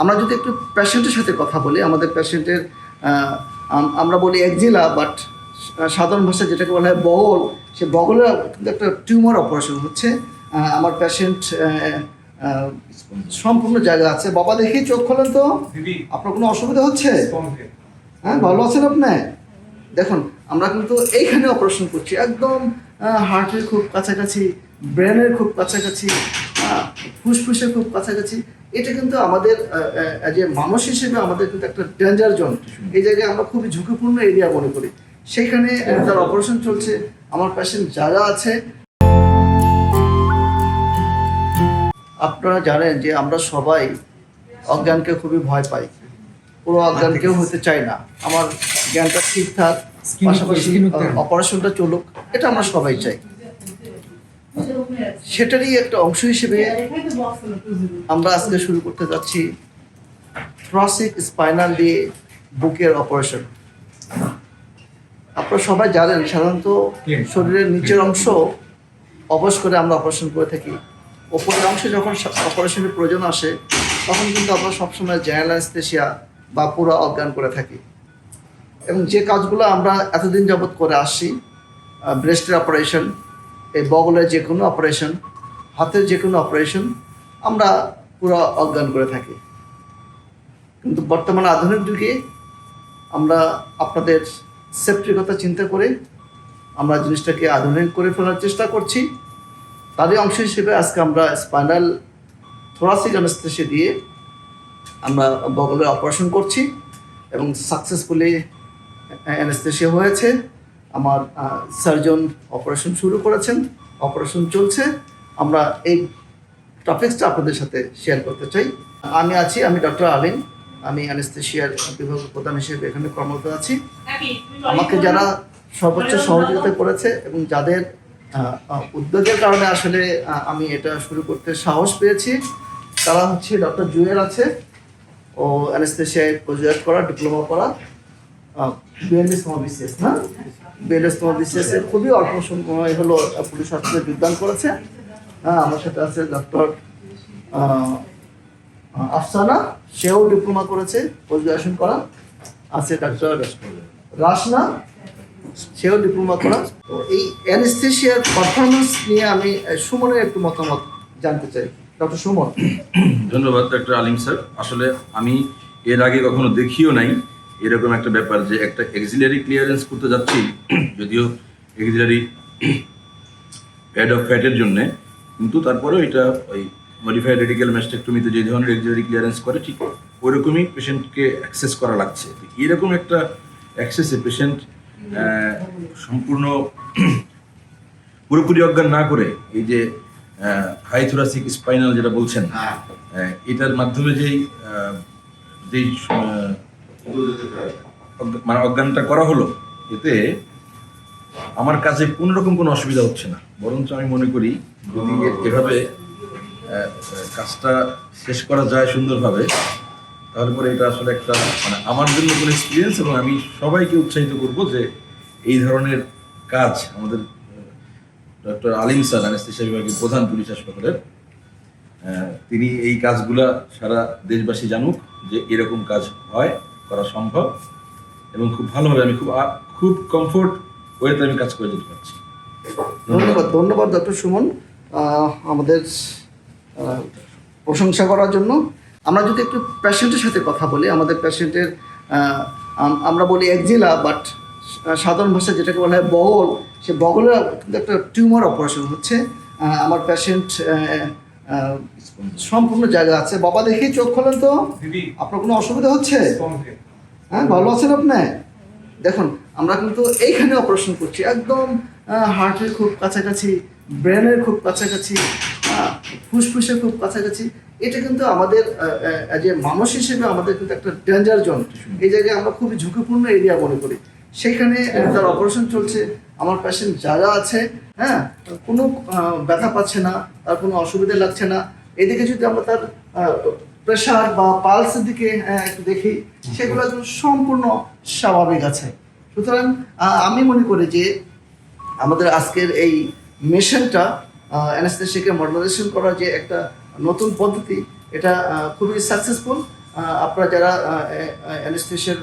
আমরা যদি একটু পেশেন্টের সাথে কথা বলি আমাদের পেশেন্টের আমরা বলি একজিলা বাট সাধারণ ভাষায় যেটাকে বলা হয় বগল সে বগলের কিন্তু একটা টিউমার অপারেশন হচ্ছে। আমার পেশেন্ট সম্পূর্ণ জায়গা আছে। বাবা দেখি চোখ খোলেন তো? আপনার কোনো অসুবিধা হচ্ছে? হ্যাঁ ভালো আছেন আপনি? দেখুন আমরা কিন্তু এইখানে অপারেশন করছি। একদম হার্টের খুব কাছাকাছি ব্রেনের খুব কাছাকাছি। আহ, ফুসফুসের খুব কাছাকাছি। এটা কিন্তু আমাদের যে মানুষ হিসেবে আমাদের কিন্তু একটা ডেঞ্জার জোন এই জায়গায় আমরা খুবই ঝুঁকিপূর্ণ এরিয়া মনে করি। সেখানে তার অপারেশন চলছে। আমার পেশেন্ট যারা আছে আপনারা জানেন যে আমরা সবাই অজ্ঞানকে খুবই ভয় পাই। পুরো অজ্ঞান কেউ হতে চাই না। আমার জ্ঞানটা ঠিকঠাক পাশাপাশি অপারেশনটা চলুক। এটা আমরা সবাই চাই। সেটারই একটা অংশ হিসেবে আমরা আজকে শুরু করতে যাচ্ছি থ্রসিক স্পাইনাল দিয়ে বুকের অপারেশন আপনারা সবাই জানেন সাধারণত শরীরের নিচের অংশ অবশ করে আমরা অপারেশন করে থাকি। ওপরের অংশে যখন অপারেশনের প্রয়োজন আসে তখন কিন্তু আমরা সবসময় জেনারেল অ্যানেস্থেশিয়া বা পুরো অজ্ঞান করে থাকি। এবং যে কাজগুলো আমরা এতদিন যাবৎ করে আসছি ব্রেস্টের অপারেশন এই বগলের যে কোনো অপারেশন হাতের যে কোনো অপারেশন আমরা পুরো অজ্ঞান করে থাকি। কিন্তু বর্তমান আধুনিক যুগে আমরা আপনাদের সেফটির কথা চিন্তা করে আমরা জিনিসটাকে আধুনিক করে ফেলার চেষ্টা করছি। তারই অংশ হিসেবে আজকে আমরা স্পাইনাল থোরাসিক অ্যানেস্থেসিয়া দিয়ে আমরা বগলের অপারেশন করছি এবং সাকসেসফুলি অ্যানেস্থেসিয়া হয়েছে। আমার সার্জন অপারেশন শুরু করেছেন অপারেশন চলছে। আমরা এই টপিক্সটা আপনাদের সাথে শেয়ার করতে চাই। আমি আছি, আমি ডক্টর আলিম, আমি অ্যানেস্থেশিয়ার বিভাগ প্রধান হিসেবে এখানে কর্মরত আছি। আমাকে যারা সর্বোচ্চ সহযোগিতা করেছে এবং যাদের উদ্যোগের কারণে আসলে আমি এটা শুরু করতে সাহস পেয়েছি, তারা হচ্ছে ডক্টর জুয়েল আছে। ও অ্যানেস্থেশিয়ায় গ্রাজুয়েট করা ডিপ্লোমা করা বিএনএস বিসিএস, না? বিএনএস বিসিএস এর খুবই অল্প সময় হলো পুলিশ হসপিটালে যোগদান করেছে। হ্যাঁ আমার সাথে আছে ডক্টর আফসানা, সেও ডিপ্লোমা করেছে গ্রাজুয়েশন করা। আছে ডক্টর রাসনা, সেও ডিপ্লোমা করা। তো এই অ্যানেস্থেশিয়ার পারফরমেন্স নিয়ে আমি সুমনের একটু মতামত জানতে চাই। ডক্টর সুমন। ধন্যবাদ, ডক্টর আলিম স্যার। আসলে আমি এর আগে কখনো দেখিও নাই। এরকম একটা ব্যাপার যে একটা এক্সিলারি ক্লিয়ারেন্স করতে যাচ্ছি যদিও এক্সিলারি অ্যাড অফ ফ্যাটের জন্যে কিন্তু তারপরেও এটা ওই মডিফাইড রেডিক্যাল ম্যাস্টেক্টমিতে যে ধরনের এক্সিলারি ক্লিয়ারেন্স করে ঠিক ওইরকমই পেশেন্টকে অ্যাক্সেস করা লাগছে। এরকম একটা অ্যাক্সেসে পেশেন্ট সম্পূর্ণ পুরোপুরি অজ্ঞান না করে এই যে হাইথোরাসিক স্পাইনাল যেটা বলছেন এটার মাধ্যমে যেই যেই মানে অজ্ঞানটা করা হলো, এতে আমার কাছে কোনো রকম কোনো অসুবিধা হচ্ছে না। বরঞ্চ আমি মনে করি যদি এভাবে কাজটা শেষ করা যায় সুন্দরভাবে, তাহলে পরে এটা আসলে একটা মানে আমার জন্য কোনো এক্সপিরিয়েন্স এবং আমি সবাইকে উৎসাহিত করব যে এই ধরনের কাজ আমাদের ডক্টর আলিম স্যার অ্যানেস্থেশিয়া বিভাগের প্রধান পুলিশ হাসপাতালের তিনি এই কাজগুলা সারা দেশবাসী জানুক যে এরকম কাজ হয়। করা সম্ভব এবং খুব ভালোভাবে আমি খুব খুব কমফোর্ট ওয়েতে আমি কাজ করে যেতে পারছি। ধন্যবাদ ধন্যবাদ ডক্টর সুমন। আমাদের প্রশংসা করার জন্য। আমরা যদি একটু পেশেন্টের সাথে কথা বলি, আমাদের পেশেন্টের আমরা বলি একজিলা বাট সাধারণ ভাষায় যেটাকে বলা হয় বগল, সে বগলের কিন্তু একটা টিউমার অপারেশন হচ্ছে। আমার পেশেন্ট সম্পূর্ণ জায়গা আছে। বাবা দেখি চোখ খোলেন তো? আপনার কোনো অসুবিধা হচ্ছে? হ্যাঁ ভালো আছেন আপনি? দেখুন আমরা কিন্তু এইখানে অপারেশন করছি। একদম হার্টের খুব কাছাকাছি ব্রেনের খুব কাছাকাছি ফুসফুসের খুব কাছাকাছি। এটা কিন্তু আমাদের যে মানুষ হিসেবে আমাদের কিন্তু একটা ডেঞ্জার জোন এই জায়গায় আমরা খুবই ঝুঁকিপূর্ণ এরিয়া মনে করি। সেখানে তার অপারেশন চলছে। আমার পেশেন্ট যা আছে হ্যাঁ কোনো ব্যথা পাচ্ছে না তার কোনো অসুবিধা লাগছে না। এদিকে যদি আমরা তার প্রেশার বা পালসের দিকে আহ, একটু দেখি সেগুলো সম্পূর্ণ স্বাভাবিক আছে। সুতরাং আমি মনে করি যে আমাদের আজকের এই মিশনটা অ্যানাস্থেশিয়াকে মডার্নাইজেশন করার যে একটা নতুন পদ্ধতি এটা খুবই সাকসেসফুল আপনারা যারা অ্যানেস্থেশিয়ার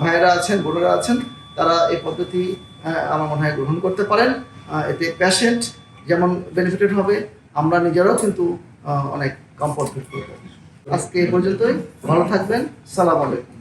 ভাইয়েরা আছেন বোনেরা আছেন তারা এই পদ্ধতি আমার মনে হয় গ্রহণ করতে পারেন। এতে প্যাশেন্ট যেমন বেনিফিটেড হবে, আমরা নিজেরাও কিন্তু অনেক কমফর্ট ফিল করব। আজকে এ পর্যন্তই। ভালো থাকবেন। সালাম আলাইকুম।